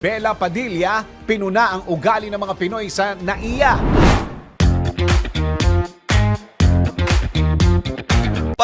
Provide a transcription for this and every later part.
Bella Padilla, pinuna ang ugali ng mga Pinoy sa NAIA.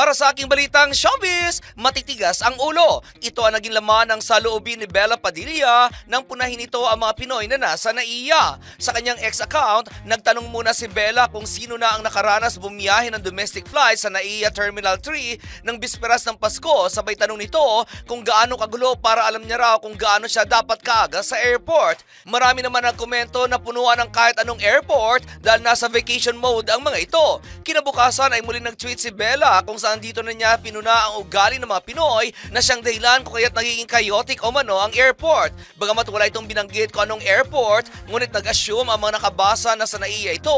Para sa aking balitang showbiz, matitigas ang ulo. Ito ang naging laman ng saloobin ni Bella Padilla nang punahin ito ang mga Pinoy na nasa naiya. Sa kanyang ex-account, nagtanong muna si Bella kung sino na ang nakaranas bumiyahe ng domestic flight sa Naiya Terminal 3 ng bisperas ng Pasko. Sabay tanong nito kung gaano kagulo para alam niya raw kung gaano siya dapat kaaga sa airport. Marami naman ang komento na punuan ng kahit anong airport dahil nasa vacation mode ang mga ito. Kinabukasan ay muli nag-tweet si Bella kung saan dito na niya pinuna ang ugali ng mga Pinoy na siyang dahilan kung kaya't nagiging chaotic o mano ang airport. Bagamat wala itong binanggit kung anong airport, ngunit nag-assume ang mga nakabasa na sa naiya ito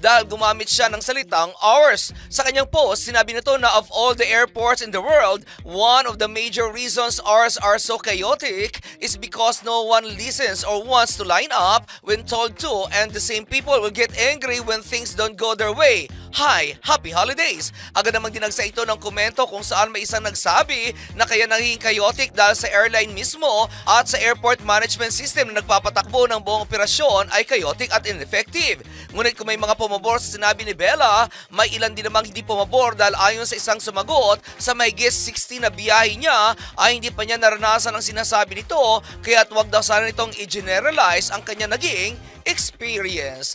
dahil gumamit siya ng salitang ours. Sa kanyang post, sinabi nito na of all the airports in the world, one of the major reasons ours are so chaotic is because no one listens or wants to line up when told to and the same people will get angry when things don't go their way. Hi, happy holidays! Agad namang dinagsa ito ng komento kung saan may isang nagsabi na kaya naging chaotic dahil sa airline mismo at sa airport management system na nagpapatakbo ng buong operasyon ay chaotic at ineffective. Ngunit kung may mga pumabor sa sinabi ni Bella, may ilan din namang hindi pumabor dahil ayon sa isang sumagot, sa may guest 16 na biyahe niya ay hindi pa niya naranasan ang sinasabi nito kaya't wag daw sana nitong i-generalize ang kanya naging experience.